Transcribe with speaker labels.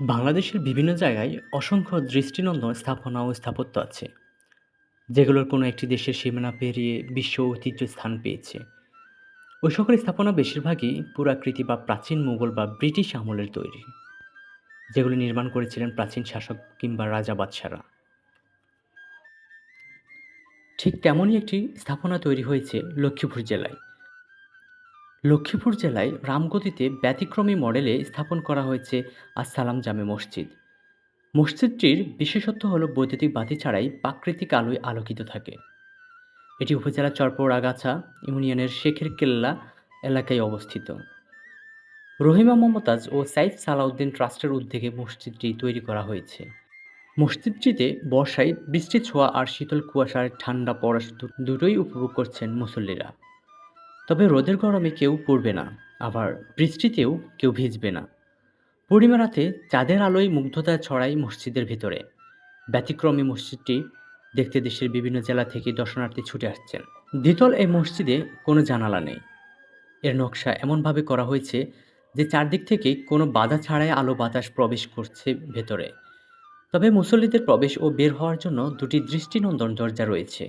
Speaker 1: বাংলাদেশের বিভিন্ন জায়গায় অসংখ্য দৃষ্টিনন্দন স্থাপনা ও স্থাপত্য আছে, যেগুলোর কোনো একটি দেশের সীমানা পেরিয়ে বিশ্ব ঐতিহ্য স্থান পেয়েছে। ওই সকল স্থাপনা বেশিরভাগই পুরাকৃতি বা প্রাচীন মুঘল বা ব্রিটিশ আমলের তৈরি, যেগুলি নির্মাণ করেছিলেন প্রাচীন শাসক কিংবা রাজা বাদশারা। ঠিক তেমনই একটি স্থাপনা তৈরি হয়েছে লক্ষ্মীপুর জেলায়। লক্ষ্মীপুর জেলায় রামগতিতে ব্যতিক্রমী মডেলে স্থাপন করা হয়েছে আসসালাম জামে মসজিদ। মসজিদটির বিশেষত্ব হল বৈদ্যুতিক বাতি ছাড়াই প্রাকৃতিক আলোয় আলোকিত থাকে। এটি উপজেলার চরপর আগাছা ইউনিয়নের শেখের কেল্লা এলাকায় অবস্থিত। রহিমা মমতাজ ও সাইফ সালাউদ্দিন ট্রাস্টের উদ্যোগে মসজিদটি তৈরি করা হয়েছে। মসজিদটিতে বর্ষায় বৃষ্টি, ছোঁয়া আর শীতল কুয়াশার ঠান্ডা দু- দুটোই উপভোগ করছেন মুসল্লিরা। তবে রোদের গরমে কেউ পড়বে না, আবার বৃষ্টিতেও কেউ ভিজবে না। পূর্ণিমা রাতে চাঁদের আলোয় মুগ্ধতা ছড়ায় মসজিদের ভিতরে। ব্যতিক্রমী মসজিদটি দেখতে দেশের বিভিন্ন জেলা থেকে দর্শনার্থী ছুটে আসছেন। দ্বিতল এই মসজিদে কোনো জানালা নেই। এর নকশা এমনভাবে করা হয়েছে যে চারদিক থেকে কোনো বাধা ছাড়াই আলো বাতাস প্রবেশ করছে ভেতরে। তবে মুসল্লিদের প্রবেশ ও বের হওয়ার জন্য দুটি দৃষ্টিনন্দন দরজা রয়েছে।